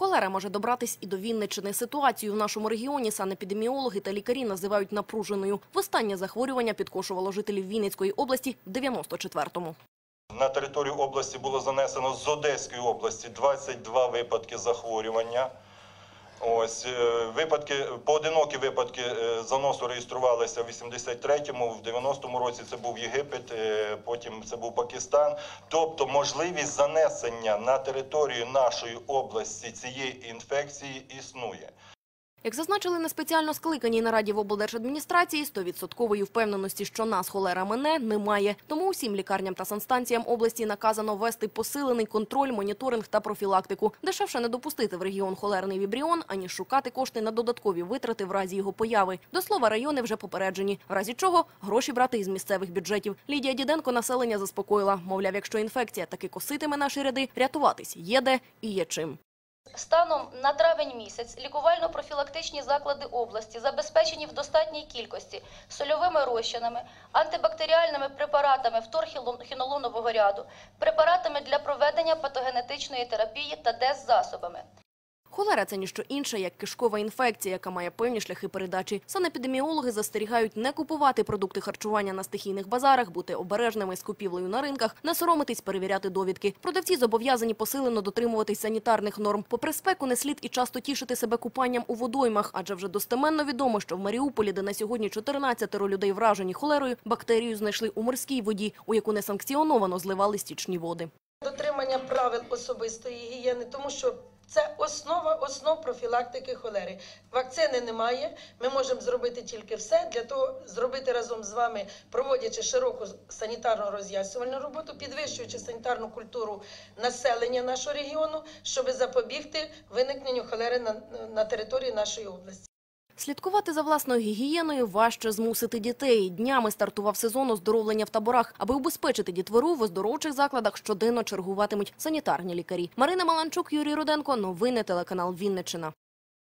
Холера може добратись і до Вінничини. Ситуацію в нашому регіоні санепідеміологи та лікарі називають напруженою. Востаннє захворювання підкошувало жителів Вінницької області в 94-му. На територію області було занесено з Одеської області 22 випадки захворювання. Ось е, випадки, поодинокі випадки е, заносу реєструвалися в 83-му, в 90-му році це був Єгипет, е, потім це був Пакистан. Тобто можливість занесення на територію нашої області цієї інфекції існує. Як зазначили на спеціально скликаній нараді в облдержадміністрації, 100% впевненості, що нас холера мине, немає. Тому усім лікарням та санстанціям області наказано вести посилений контроль, моніторинг та профілактику. Дешевше не допустити в регіон холерний вібріон, аніж шукати кошти на додаткові витрати в разі його появи. До слова, райони вже попереджені. В разі чого гроші брати із місцевих бюджетів. Лідія Діденко населення заспокоїла. Мовляв, якщо інфекція таки коситиме наші ряди, рятуватись є де і є чим. Станом на травень місяць лікувально-профілактичні заклади області забезпечені в достатній кількості сольовими розчинами, антибактеріальними препаратами вторхінолонового ряду, препаратами для проведення патогенетичної терапії та ДЕС-засобами. Холера – це ніщо інше, як кишкова інфекція, яка має певні шляхи передачі. Санепідеміологи застерігають не купувати продукти харчування на стихійних базарах, бути обережними з купівлею на ринках, не соромитись перевіряти довідки. Продавці зобов'язані посилено дотримуватись санітарних норм. Попри спеку не слід і часто тішити себе купанням у водоймах, адже вже достеменно відомо, що в Маріуполі, де на сьогодні 14 людей вражені холерою, бактерію знайшли у морській воді, у яку несанкціоновано зливали стічні води. дотримання правил особистої гігієни, тому що це основа основ профілактики холери. Вакцини немає. Ми можемо зробити тільки все для того, зробити разом з вами, проводячи широку санітарно роз'яснювальну роботу, підвищуючи санітарну культуру населення нашого регіону, щоб запобігти виникненню холери на, на території нашої області. Слідкувати за власною гігієною важче змусити дітей. Днями стартував сезон оздоровлення в таборах. Аби убезпечити дітвору, в оздоровчих закладах щоденно чергуватимуть санітарні лікарі. Марина Маланчук, Юрій Руденко. Новини телеканал Вінниччина.